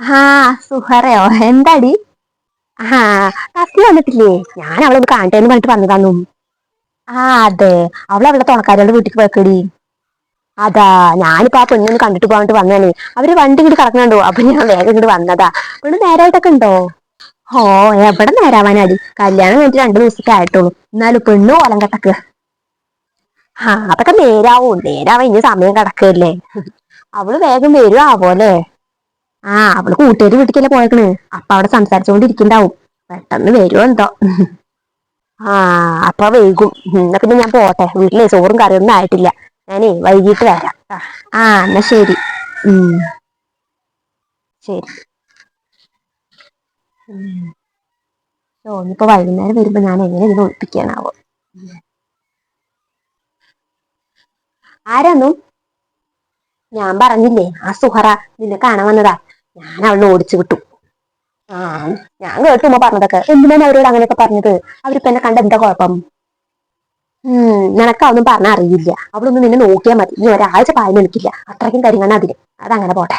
ആ സുഹറയോ എന്താടി? ആ കസ്തി വന്നിട്ടില്ലേ? ഞാൻ അവളെ ഒന്ന് കാണട്ടെ എന്ന് പറഞ്ഞിട്ട് വന്നതാന്നു. ആ അതെ. അവൾ അവളുടെ തുണക്കാരികളുടെ വീട്ടിൽ പോയക്കടി അതാ ഞാനിപ്പോ ആ പെണ്ണൊന്ന് കണ്ടിട്ട് പോകാണ്ട് വന്നാണ് അവർ വണ്ടി ഇങ്ങോട്ട് കറങ്ങണ്ടോ അപ്പൊ ഞാൻ വേഗം ഇങ്ങോട്ട് വന്നതാ. പെണ്ണ് നേരായിട്ടൊക്കെ ഉണ്ടോ? ഓ എവിടെ നേരാവാനാടി? കല്യാണം കഴിഞ്ഞിട്ട് രണ്ടു ദിവസത്തെ ആയിട്ടുള്ളൂ. എന്നാലും പെണ്ണ് ഓലം കട്ടക്ക് ആ അതൊക്കെ നേരാവും. നേരാവാ ഇനി സമയം കിടക്കല്ലേ. അവൾ വേഗം വരുവാ ആവോല്ലേ ആ അവൾ കൂട്ടുകാരി വീട്ടിക്കല്ലേ പോയേക്കണ്. അപ്പൊ അവിടെ സംസാരിച്ചുകൊണ്ടിരിക്കണ്ടാവും പെട്ടെന്ന് വരുമോ എന്തോ. ആ അപ്പൊ വൈകും. എന്നാ പിന്നെ ഞാൻ പോട്ടെ. വീട്ടിലെ ചോറും കറിയൊന്നും ആയിട്ടില്ല. ഞാനേ വൈകിട്ട് വരാം. ആ എന്നാ ശരി. ഉം. ശരി. ഓ വൈകുന്നേരം വരുമ്പോ ഞാൻ എങ്ങനെ ഇതിനെ ഒളിപ്പിക്കാനാവോ? ആരാന്നു? ഞാൻ പറഞ്ഞില്ലേ ആ സുഹറ നിന്നെ കാണാൻ വന്നതാ. ഞാൻ അവളെ ഓടിച്ചു വിട്ടു. ആ ഞാൻ കേട്ടു ഉമ്മ പറഞ്ഞതൊക്കെ. എന്തിനാണ് അവരോട് അങ്ങനെയൊക്കെ പറഞ്ഞത്? അവരിപ്പോ എന്നെ കണ്ട എന്താ കുഴപ്പം? ഉം നിനക്കതൊന്നും പറഞ്ഞ അറിയില്ല. അവളൊന്നും നിന്നെ നോക്കിയാൽ മതി. നീ ഒരാഴ്ച പാൽ നിൽക്കില്ല. അത്രയ്ക്കും കരിങ്ങണ അതിന്. അതങ്ങനെ പോട്ടെ.